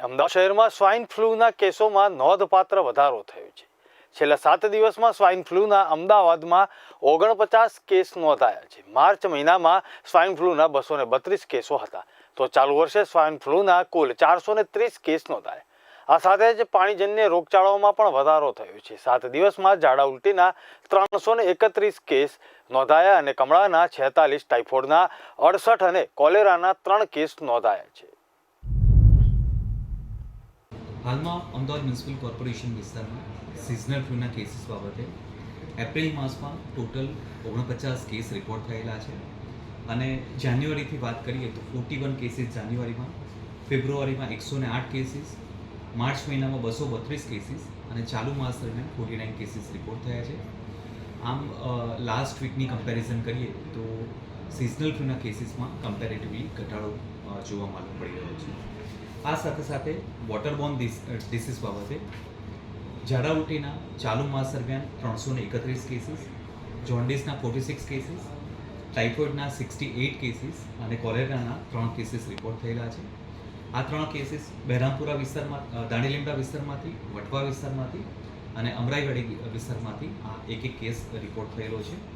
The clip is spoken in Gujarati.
અમદાવાદ શહેરમાં સ્વાઇન ફ્લૂના કેસોમાં નોંધપાત્ર વધારો થયો છે. છેલ્લા સાત દિવસમાં સ્વાઇન ફ્લૂના અમદાવાદમાં ઓગણપચાસ કેસ નોંધાયા છે. માર્ચ મહિનામાં સ્વાઇન ફ્લૂના બસો બત્રીસ કેસો હતા. તો ચાલુ વર્ષે સ્વાઇન ફ્લૂના કુલ ચારસો ને ત્રીસ કેસ નોંધાયા. આ સાથે જ પાણીજન્ય રોગચાળાઓમાં પણ વધારો થયો છે. સાત દિવસમાં ઝાડા ઉલટીના ત્રણસો એકત્રીસ કેસ નોંધાયા અને કમળાના છેતાલીસ ટાઇફોઇડના અડસઠ અને કોલેરાના ત્રણ કેસ નોંધાયા છે. હાલમાં અમદાવાદ મ્યુનિસિપલ કોર્પોરેશન વિસ્તારમાં સિઝનલ ફ્લૂના કેસીસ બાબતે એપ્રિલ માસમાં ટોટલ ઓગણપચાસ કેસ રિપોર્ટ થયેલા છે. અને જાન્યુઆરીથી વાત કરીએ તો ફોર્ટી વન કેસીસ જાન્યુઆરીમાં, ફેબ્રુઆરીમાં એકસો ને આઠ કેસીસ માર્ચ મહિનામાં બસો બત્રીસ કેસીસ અને ચાલુ માસ દરમિયાન ફોર્ટી નાઇન કેસીસ રિપોર્ટ થયા છે. આમ લાસ્ટ વીકની કમ્પેરિઝન કરીએ તો સિઝનલ ફ્લૂના કેસીસમાં કમ્પેરેટિવલી ઘટાડો જોવા માલુમ પડી રહ્યો છે. આ સાથે સાથે વોટરબોર્ન ડિસીઝ બાબતે ઝાડા ચાલુ માસ દરમિયાન ત્રણસો ને એકત્રીસ કેસીસ જોન્ડિસના ફોર્ટી સિક્સ કેસીસ ટાઇફોઇડના સિક્સટી એઇટ કેસીસ અને કોલેરાના ત્રણ કેસીસ રિપોર્ટ થયેલા છે. આ ત્રણ કેસીસ બહેરામપુરા વિસ્તારમાં દાણીલીમડા વિસ્તારમાંથી, વટવા વિસ્તારમાંથી અને અમરાઈવાડી વિસ્તારમાંથી આ એક એક કેસ રિપોર્ટ થયેલો છે.